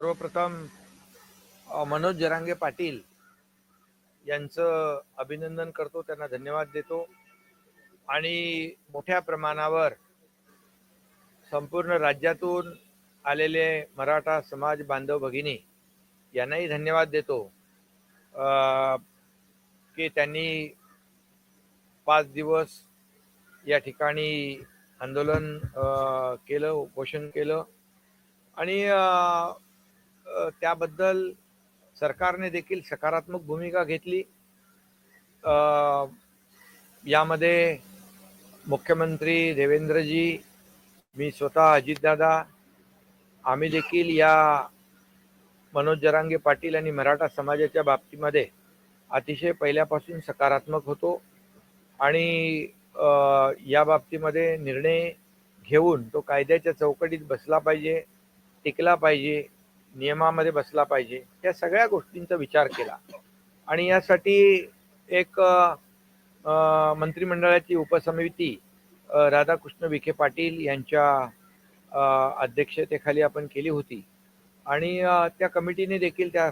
सर्वप्रथम मनोज जरांगे पाटील यांचं अभिनंदन करतो त्यांना धन्यवाद देतो. आणि मोठ्या प्रमाणावर संपूर्ण राज्यातून आलेले मराठा समाज बांधव भगिनी यांनाही धन्यवाद देतो. की त्यांनी पाच दिवस या ठिकाणी आंदोलन केलं उपोषण केलं. आणि त्याबद्दल सरकारने देखील सकारात्मक भूमिका घेतली. यामध्ये मुख्यमंत्री देवेंद्रजी मी स्वतः अजितदादा आम्ही देखील या मनोज जरांगे पाटील आणि मराठा समाजाच्या बाबतीमध्ये अतिशय पहिल्यापासून सकारात्मक होतो आणि या बाबतीमध्ये निर्णय घेऊन तो कायद्याच्या चौकटीत बसला पाहिजे टिकला पाहिजे. नियमामध्ये बसला पाहिजे या सगळ्या गोष्टींचा विचार केला. आणि यासाठी एक मंत्रिमंडळाची उपसमिती राधाकृष्ण विखे पाटील यांच्या अध्यक्षतेखाली आपण केली होती. आणि त्या कमिटीने देखील त्या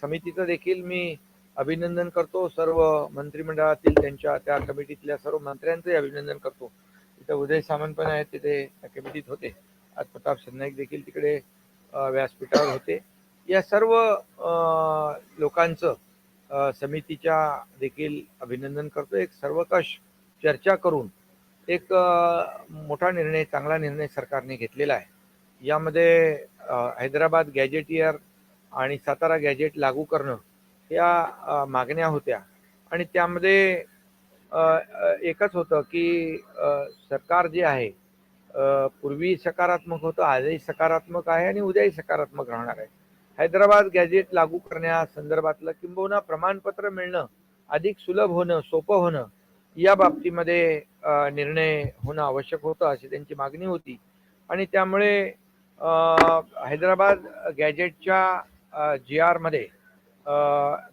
समितीचं देखील मी अभिनंदन करतो. सर्व मंत्रिमंडळातील त्यांच्या त्या कमिटीतल्या सर्व मंत्र्यांचंही अभिनंदन करतो. तिथं उदय सामंत पण आहेत तिथे त्या कमिटीत होते. आज प्रताप सरनाईक देखील तिकडे व्यासपीठावर होते. या सर्व लोकांचं समितीच्या देखील अभिनंदन करतो. एक सर्वकष चर्चा करून एक मोठा निर्णय चांगला निर्णय सरकारने घेतलेला आहे. यामध्ये हैदराबाद गॅजेटियर आणि सातारा गॅजेट लागू करणं या मागण्या होत्या. आणि त्यामध्ये एकच होतं की सरकार जे आहे पूर्वी सकारात्मक होतं आजही सकारात्मक आहे आणि उद्याही सकारात्मक राहणार आहे. हैदराबाद गॅजेट लागू करण्यासंदर्भातलं किंबहुना प्रमाणपत्र मिळणं अधिक सुलभ होणं सोपं होणं या बाबतीमध्ये निर्णय होणं आवश्यक होतं अशी त्यांची मागणी होती. आणि त्यामुळे हैदराबाद गॅजेटच्या जी आरमध्ये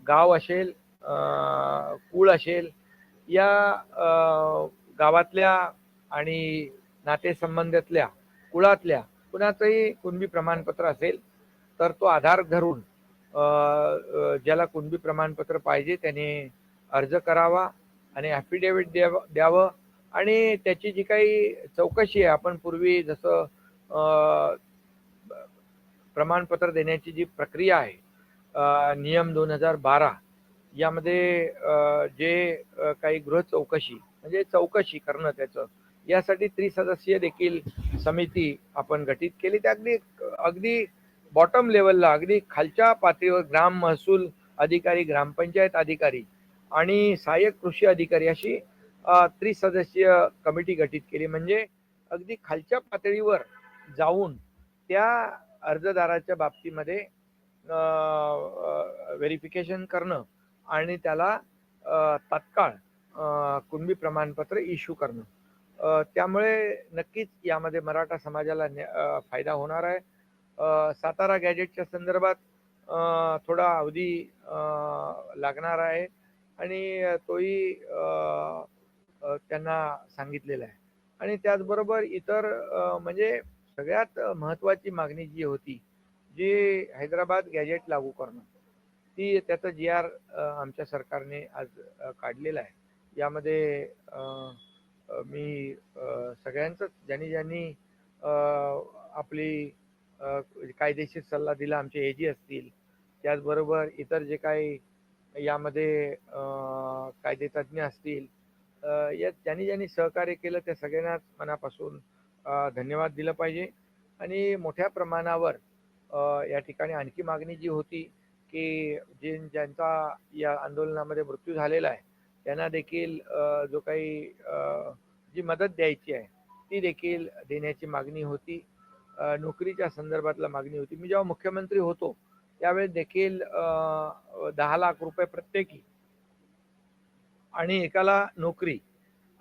गाव असेल कूळ कुळ असेल या गावातल्या आणि नातेसंबंधातल्या कुळातल्या कुणाचंही कुणबी प्रमाणपत्र असेल तर तो आधार धरून ज्याला कुणबी प्रमाणपत्र पाहिजे त्याने अर्ज करावा आणि ॲफिडेविट द्यावं द्यावं आणि त्याची जी काही चौकशी आहे आपण पूर्वी जसं प्रमाणपत्र देण्याची जी प्रक्रिया आहे नियम दोन हजार बारा यामध्ये जे काही गृह चौकशी म्हणजे चौकशी करणं त्याचं. यासाठी त्रिसदस्यीय देखील समिती आपण गठीत केली. त्या अगदी अगदी बॉटम लेवलला अगदी खालच्या पातळीवर ग्राम महसूल अधिकारी ग्रामपंचायत अधिकारी आणि सहाय्यक कृषी अधिकारी अशी त्रिसदस्यीय कमिटी गठीत केली. म्हणजे अगदी खालच्या पातळीवर जाऊन त्या अर्जदाराच्या बाबतीमध्ये व्हेरिफिकेशन करणं आणि त्याला तत्काळ तात्काळ कुणबी प्रमाणपत्र इश्यू करणं. त्यामुळे नक्कीच यामध्ये मराठा समाजाला न्या- फायदा होणार आहे. सातारा गॅजेटच्या संदर्भात थोडा अवधी लागणार आहे. आणि तोही त्यांना सांगितलेला आहे. आणि त्याचबरोबर इतर म्हणजे सगळ्यात महत्त्वाची मागणी जी होती जी हैदराबाद गॅजेट लागू करणं ती त्याचं जी आर आमच्या सरकारने आज काढलेलं आहे. यामध्ये मी सगळ्यांचंच ज्यांनी ज्यांनी आपली कायदेशीर सल्ला दिला आमचे एजी असतील. त्याचबरोबर इतर जे काही यामध्ये कायदेतज्ञ असतील या ज्यांनी ज्यांनी सहकार्य केलं त्या सगळ्यांनाच मनापासून धन्यवाद दिलं पाहिजे. आणि मोठ्या प्रमाणावर या ठिकाणी आणखी मागणी जी होती की जे ज्यांचा या आंदोलनामध्ये मृत्यू झालेला आहे त्यांना देखील जो काही जी मदत द्यायची आहे ती देखील देण्याची मागणी होती. नोकरीच्या संदर्भातला मागणी होती. मी जेव्हा मुख्यमंत्री होतो त्यावेळेस देखील दहा लाख रुपये प्रत्येकी आणि एकाला नोकरी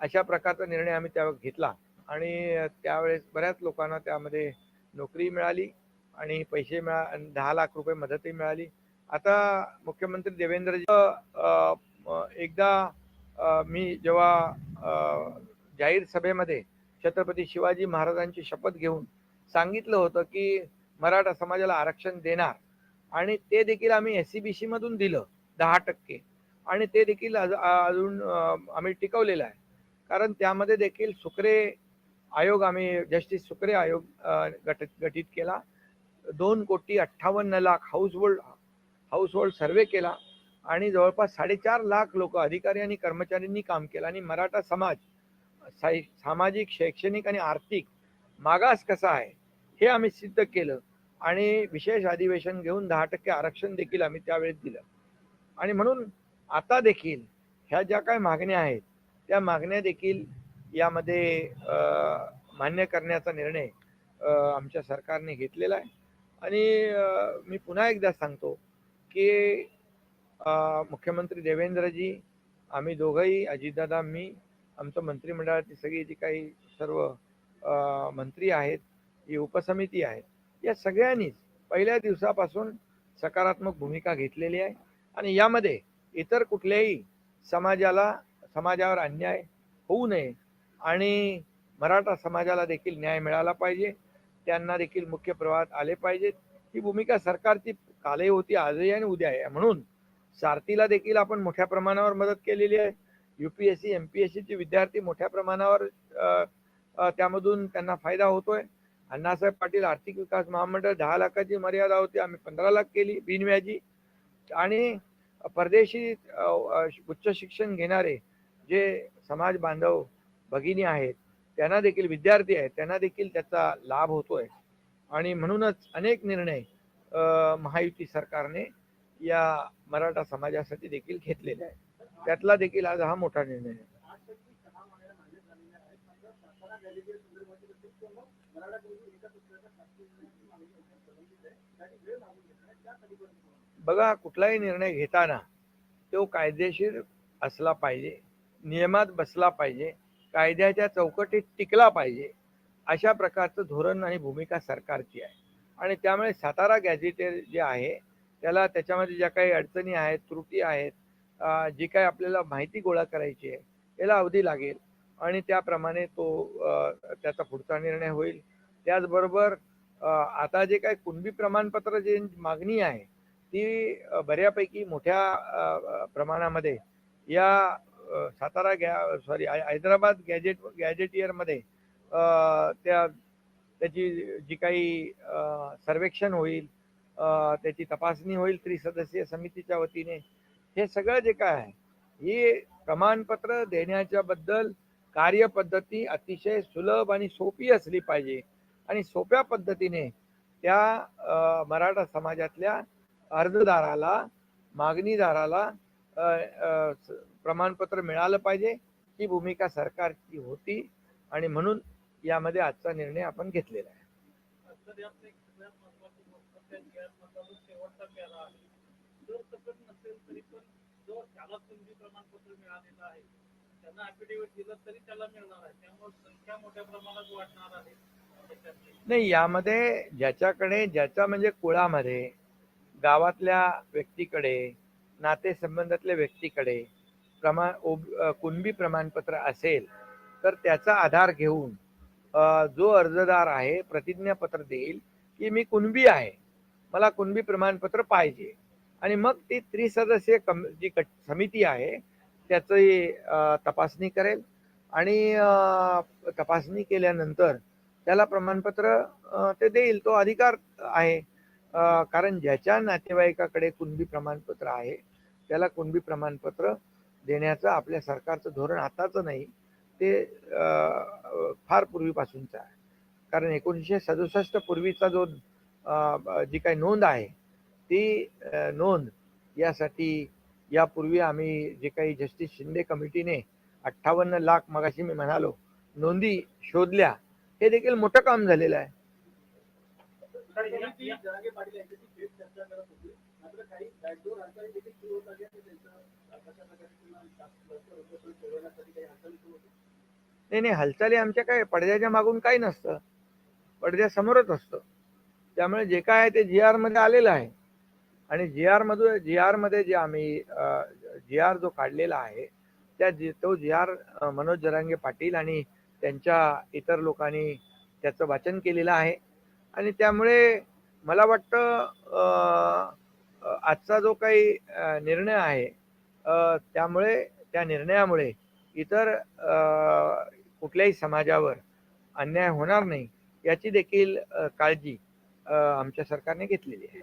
अशा प्रकारचा निर्णय आम्ही त्यावेळेस घेतला. आणि त्यावेळेस बऱ्याच लोकांना त्यामध्ये नोकरी मिळाली आणि पैसे मिळा दहा लाख रुपये मदतही मिळाली. आता मुख्यमंत्री देवेंद्रजी एकदा मी जेव्हा जाहीर सभेमध्ये छत्रपती शिवाजी महाराजांची शपथ घेऊन सांगितलं होतं की मराठा समाजाला आरक्षण देणार आणि ते देखील आम्ही एस सी बी सी मधून दिलं दहा टक्के आणि ते देखील अजून आम्ही टिकवलेलं आहे. कारण त्यामध्ये देखील सुक्रे आयोग आम्ही जस्टिस सुक्रे आयोग गट गठीत केला. दोन कोटी अठ्ठावन्न lakh household household survey केला. आणि जवळपास साडेचार लाख लोक अधिकारी आणि कर्मचाऱ्यांनी काम केलं. आणि मराठा समाज साई सामाजिक शैक्षणिक आणि आर्थिक मागास कसा आहे हे आम्ही सिद्ध केलं. आणि विशेष अधिवेशन घेऊन दहा टक्के आरक्षण देखील आम्ही त्यावेळेस दिलं. आणि म्हणून आता देखील ह्या ज्या काही मागण्या आहेत त्या मागण्या देखील यामध्ये मान्य करण्याचा निर्णय आमच्या सरकारने घेतलेला आहे. आणि मी पुन्हा एकदा सांगतो की मुख्यमंत्री देवेंद्रजी आम्ही दोघंही अजितदादा मी आमचं मंत्रिमंडळाची सगळी जी काही सर्व मंत्री आहेत जी उपसमिती आहेत. या सगळ्यांनीच पहिल्या दिवसापासून सकारात्मक भूमिका घेतलेली आहे आणि यामध्ये इतर कुठल्याही समाजाला समाजावर अन्याय होऊ नये आणि मराठा समाजाला देखील न्याय मिळाला पाहिजे. त्यांना देखील मुख्य प्रवाहात आले पाहिजेत. ही भूमिका सरकारची कालही होती आजही आणि उद्या आहे. म्हणून सारथीला देखील आपण मोठ्या प्रमाणावर मदत केलेली आहे. युपीएससी एमपीएससीचे विद्यार्थी मोठ्या प्रमाणावर त्यामधून त्यांना फायदा होतोय. अण्णासाहेब पाटील आर्थिक विकास महामंडळ दहा लाखाची मर्यादा होती आम्ही पंधरा लाख केली बिनव्याजी. आणि परदेशी उच्च शिक्षण घेणारे जे समाज बांधव भगिनी आहेत त्यांना देखील विद्यार्थी आहेत त्यांना देखील त्याचा लाभ होतोय. आणि म्हणूनच अनेक निर्णय महायुती सरकारने या मराठा समाजासाठी देखील घेतलेल्या आहे. त्यातला देखील आज हा मोठा निर्णय आहे. बघा कुठलाही निर्णय घेताना तो कायदेशीर असला पाहिजे नियमात बसला पाहिजे कायद्याच्या चौकटीत टिकला पाहिजे अशा प्रकारचं धोरण आणि भूमिका सरकारची आहे. आणि त्यामुळे सातारा गॅझेटेर जे आहे त्याला त्याच्यामध्ये ज्या काही अडचणी आहेत त्रुटी आहेत जी काही आपल्याला माहिती गोळा करायची आहे याला अवधी लागेल. आणि त्याप्रमाणे तो त्याचा पुढचा निर्णय होईल. त्याचबरोबर आता जे काही कुणबी प्रमाणपत्र जे मागणी आहे ती बऱ्यापैकी मोठ्या प्रमाणामध्ये या सातारा गॅ सॉरी हैदराबाद गॅजेट गॅजेटियरमध्ये त्या त्याची जी काही सर्वेक्षण होईल त्याची तपासणी होईल त्रिसदस्यीय समितीच्या वतीने. हे सगळं जे काय आहे ही प्रमाणपत्र देण्याच्या बद्दल कार्यपद्धती अतिशय सुलभ आणि सोपी असली पाहिजे. आणि सोप्या पद्धतीने त्या मराठा समाजातल्या अर्जदाराला मागणीदाराला प्रमाणपत्र मिळालं पाहिजे. ही भूमिका सरकारची होती आणि म्हणून यामध्ये आजचा निर्णय आपण घेतलेला आहे तर यात एक सगळ्यात महत्त्वाची शेवटचा आहे. जर सकट नसेल तरी पण जो त्याला संधी प्रमाणपत्र मिळालेलं आहे त्यांना दिलं तरी त्याला मिळणार आहे. त्यामुळे संख्या मोठ्या प्रमाणात वाढणार आहे. नाही यामध्ये ज्याच्याकडे ज्याच्या म्हणजे कुळामध्ये गावातल्या व्यक्तीकडे नातेसंबंधातल्या व्यक्तीकडे प्रमाण ओब- कुणबी प्रमाणपत्र असेल तर त्याचा आधार घेऊन जो अर्जदार आहे प्रतिज्ञापत्र देईल की मी कुणबी आहे. मला कुणबी प्रमाणपत्र पाहिजे. आणि मग ती त्रिसदस्यीय कम जी कट समिती आहे त्याची तपासणी करेल. आणि तपासणी केल्यानंतर त्याला प्रमाणपत्र ते देईल. तो अधिकार आहे. कारण ज्याच्या नातेवाईकाकडे कुणबी प्रमाणपत्र आहे त्याला कुणबी प्रमाणपत्र देण्याचं आपल्या सरकारचं धोरण आताचं नाही ते फार पूर्वीपासूनचं आहे. कारण एकोणीसशे सदुसष्ट पूर्वीचा जो जी काही नोंद आहे ती नोंद यासाठी यापूर्वी आम्ही जे काही जस्टिस शिंदे कमिटीने अठ्ठावन्न लाख मगाशी मी म्हणालो नोंदी शोधल्या हे देखील मोठं काम झालेलं आहे. नाही नाही हालचाली आमच्या काय पडद्याच्या मागून काही नसतं. पडद्यासमोरच असतं. त्यामुळे जे काय आहे ते जी आरमध्ये आलेलं आहे. आणि जी आरमधून जी आरमध्ये जे आम्ही जी आर जो काढलेला आहे त्या जी तो जी आर मनोज जरांगे पाटील आणि त्यांच्या इतर लोकांनी त्याचं वाचन केलेलं आहे. आणि त्यामुळे मला वाटतं आजचा जो काही निर्णय आहे त्यामुळे त्या निर्णयामुळे इतर कुठल्याही समाजावर अन्याय होणार नाही याची देखील काळजी आमच्या सरकारने घेतलेली आहे.